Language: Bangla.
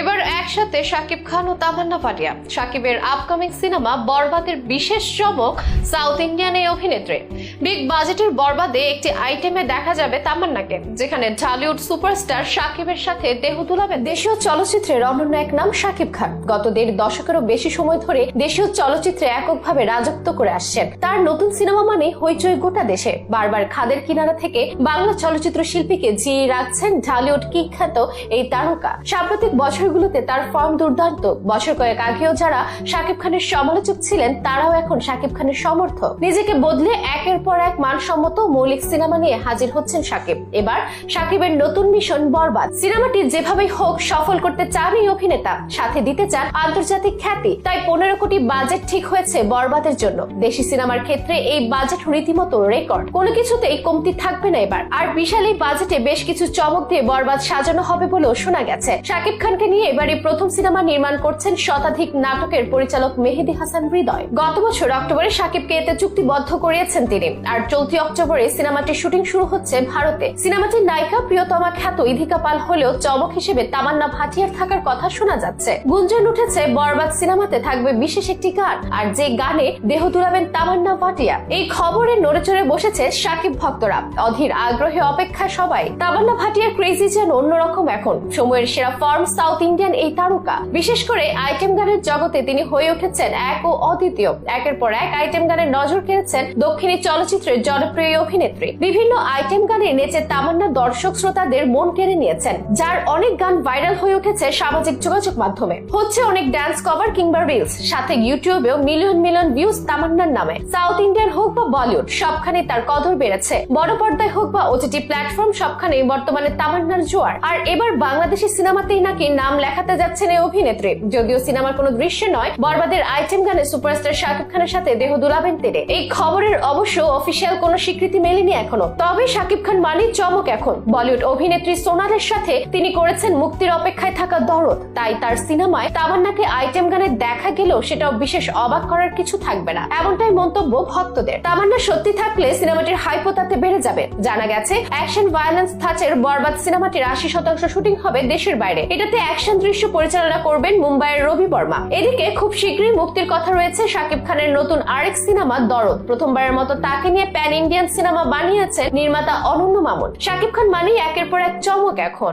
এবার একসাথে শাকিব খান ও তামান্না পাটিয়া শাকিবের আপকামিং সিনেমা বরবাদের বিশেষ চমক সাউথ ইন্ডিয়ান এই অভিনেত্রী। বিগ বাজেটের বরবাদে একটি আইটেমে দেখা যাবে তামান্নাকে, যেখানে ঢালিউড সুপারস্টার শাকিবের সাথে দেহ দুলাবেন দেশীয় চলচ্চিত্রের অনন্য এক নাম শাকিব খান। গত দেড় দশকেরও বেশি সময় ধরে দেশীয় চলচ্চিত্রে এককভাবে রাজত্ব করে আসছেন। তার নতুন সিনেমা মানে হইচই গোটা দেশে। বারবার খাদের কিনারা থেকে বাংলা চলচ্চিত্র শিল্পীকে জিয়ে রাখছেন ঢালিউড কিখ্যাত এই তারকা। সাম্প্রতিক বছরগুলোতে তার ফর্ম দুর্দান্ত। বছর কয়েক আগেও যারা শাকিব খানের সমালোচক ছিলেন, তারাও এখন শাকিব খানের সমর্থক। নিজেকে বদলে একের পর এক মানসম্মত মৌলিক সিনেমা নিয়ে হাজির হচ্ছেন শাকিব। এবার শাকিবের নতুন মিশন বরবাদ। সিনেমাটি যেভাবেই হোক সফল করতে চান এই অভিনেতা, সাথে দিতে চান আন্তর্জাতিক খ্যাতি, তাই পনেরো কোটি বাজেট ঠিক হয়েছে বরবাদের জন্য। দেশি সিনেমার ক্ষেত্রে এই বাজেট রীতিমতো রেকর্ড। কোনো কিছুতেই কমতি থাকবে না এবার। আর বিশাল এই বাজেটে বেশ কিছু চমক দিয়ে বরবাদ সাজানো হবে বলেও শোনা গেছে। শাকিব খানকে নিয়ে এবারে প্রথম সিনেমা নির্মাণ করছেন শতাধিক নাটকের পরিচালক মেহেদি হাসান হৃদয়। গত বছর অক্টোবরে শাকিবকে এতে চুক্তিবদ্ধ করিয়েছেন তিনি। আর চলতি অক্টোবরে সিনেমাটির শুটিং শুরু হচ্ছে ভারতে। সিনেমাটির নায়িকা প্রিয়তমা খ্যাত ইধিকা পাল হলেও চমক হিসেবে তামান্না ভাটিয়ার থাকার কথা শোনা যাচ্ছে। গুঞ্জন উঠেছে, বরবাদ সিনেমাতে থাকবে বিশেষ একটি গান। আর যে গানে দেহ তুলাবেন তামান্না ভাটিয়া, এই খবরে নড়েচড়ে বসেছে সাকিব ভক্তরা। অধীর আগ্রহে অপেক্ষা সবাই। তামান্না ভাটিয়ার ক্রেজি যেন অন্যরকম এখন। সময়ের সেরা ফর্ম সাউথ ইন্ডিয়ান এই তারকা। বিশেষ করে আইটেম গানের জগতে তিনি হয়ে উঠেছেন এক ও অদ্বিতীয়। একের পর এক আইটেম গানের নজর কেড়েছেন দক্ষিণী চলচ্চিত্রের জনপ্রিয় অভিনেত্রী। বিভিন্ন আইটেম গানে নেচে তামান্না দর্শক শ্রোতাদের মন কেড়ে নিয়েছেন, যার অনেক গান ভাইরাল হয়ে উঠেছে সামাজিক যোগাযোগ মাধ্যমে। হচ্ছে অনেক ডান্স কভার কিংবা রিলস সাথে ইউটিউবেও মিলিয়ন মিলিয়ন ভিউজ তামান্নার নামে। সাউথ ইন্ডিয়ান হোক বা বলিউড সবখানে তার কদর বেড়েছে। বড় পর্দায় হোক বা ওটিটি প্ল্যাটফর্ম সবখানে বর্তমানে তামান্নার জোয়ার। আর এবার বাংলাদেশি সিনেমাতেই নাকি নাম লেখাতে যাচ্ছেন এই অভিনেত্রী। যদিও সিনেমার কোনো দৃশ্য নয়, বরবাদের আইটেম গানে সুপারস্টার শাকিব খানের সাথে দেহ দুলাবেন তিনি। এই খবরের অবশ্য অফিসিয়াল কোনো স্বীকৃতি মেলেনি এখনও। তবে শাকিব খান মানেই চমক এখন। বলিউড অভিনেত্রী সোনালের সাথে তিনি করেছেন মুক্তির অপেক্ষায় থাকা দরদ। তাই তার সিনেমায় তামান্নাকে আইটেম গানে দেখা গেলেও সেটাও বিশেষ অবাক করার কিছু থাকবে না, এমনটাই মন্তব্য ভক্তদের। তামান্না সত্যি থাকলে সিনেমাটির হাইপো তাতে বেড়ে যাবে। জানা গেছে অ্যাকশন ভায়োলেন্স ধাঁচের বরবাদ সিনেমাটির আশি শতাংশ শুটিং হবে দেশের বাইরে। এটাতে অ্যাকশন দৃশ্য পরিচালনা করবেন মুম্বাইয়ের রবি বর্মা। এদিকে খুব শীঘ্রই মুক্তির কথা রয়েছে শাকিব খানের নতুন আরেক সিনেমা দরদ। প্রথমবারের মতো তাকে নিয়ে প্যান ইন্ডিয়ান সিনেমা বানিয়েছেন নির্মাতা অনন্য মামুন। শাকিব খান মানেই একের পর এক চমক এখন।